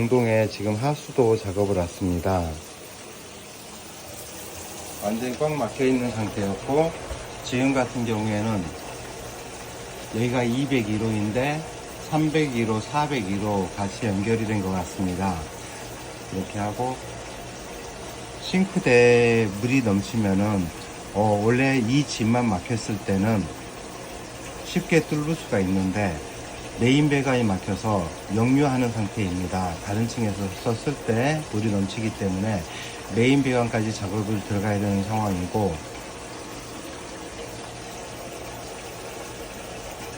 공동에 지금 하수도 작업을 왔습니다. 완전히 꽉 막혀 있는 상태였고 지금 같은 경우에는 여기가 201호인데 301호, 401호 같이 연결이 된 것 같습니다. 이렇게 하고 싱크대에 물이 넘치면은 어, 원래 이 집만 막혔을 때는 쉽게 뚫을 수가 있는데 메인 배관이 막혀서 역류하는 상태입니다. 다른 층에서 썼을 때 물이 넘치기 때문에 메인 배관까지 작업을 들어가야 되는 상황이고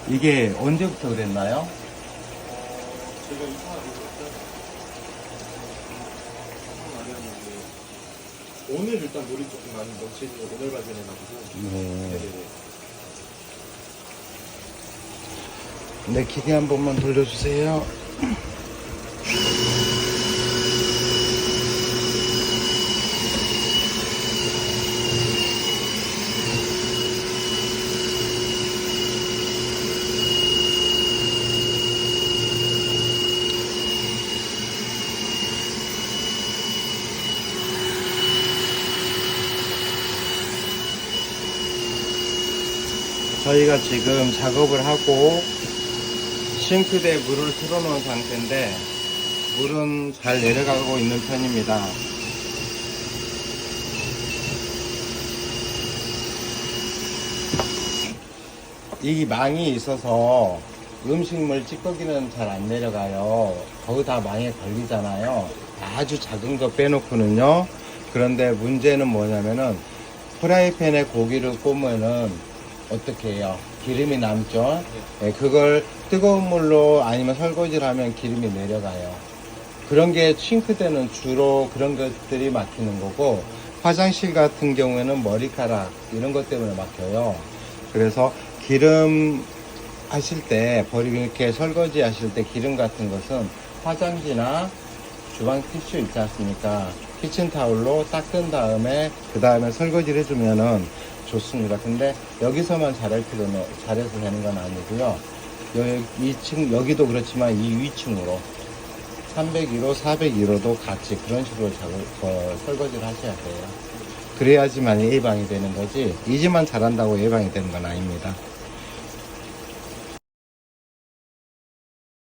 이게 언제부터 그랬나요? 제가 이상하게 오늘 일단 물이 조금 많이 넘치는 거 오늘 발견해가지고 네. 네네네. 네, 기계 한 번만 돌려주세요. 저희가 지금 작업을 하고 싱크대에 물을 틀어놓은 상태인데 물은 잘 내려가고 있는 편입니다. 이 망이 있어서 음식물 찌꺼기는 잘 안 내려가요. 거기다 망에 걸리잖아요. 아주 작은 거 빼놓고는요. 그런데 문제는 뭐냐면은 프라이팬에 고기를 구우면은 어떻게 해요? 기름이 남죠? 네, 그걸 뜨거운 물로 아니면 설거지를 하면 기름이 내려가요. 그런 게 싱크대는 주로 그런 것들이 막히는 거고 화장실 같은 경우에는 머리카락 이런 것 때문에 막혀요. 그래서 기름 하실 때 버리고 이렇게 설거지 하실 때 기름 같은 것은 화장지나 주방 티슈 있지 않습니까? 키친 타올로 닦은 다음에 그 다음에 설거지를 해주면은 좋습니다. 근데 여기서만 잘할 필요는 잘해서 되는 건 아니고요. 여기 2층 여기도 그렇지만 이 위층으로 301호, 401호도 같이 그런 식으로 작업, 어, 설거지를 하셔야 돼요. 그래야지만 예방이 되는 거지. 이 집만 잘한다고 예방이 되는 건 아닙니다.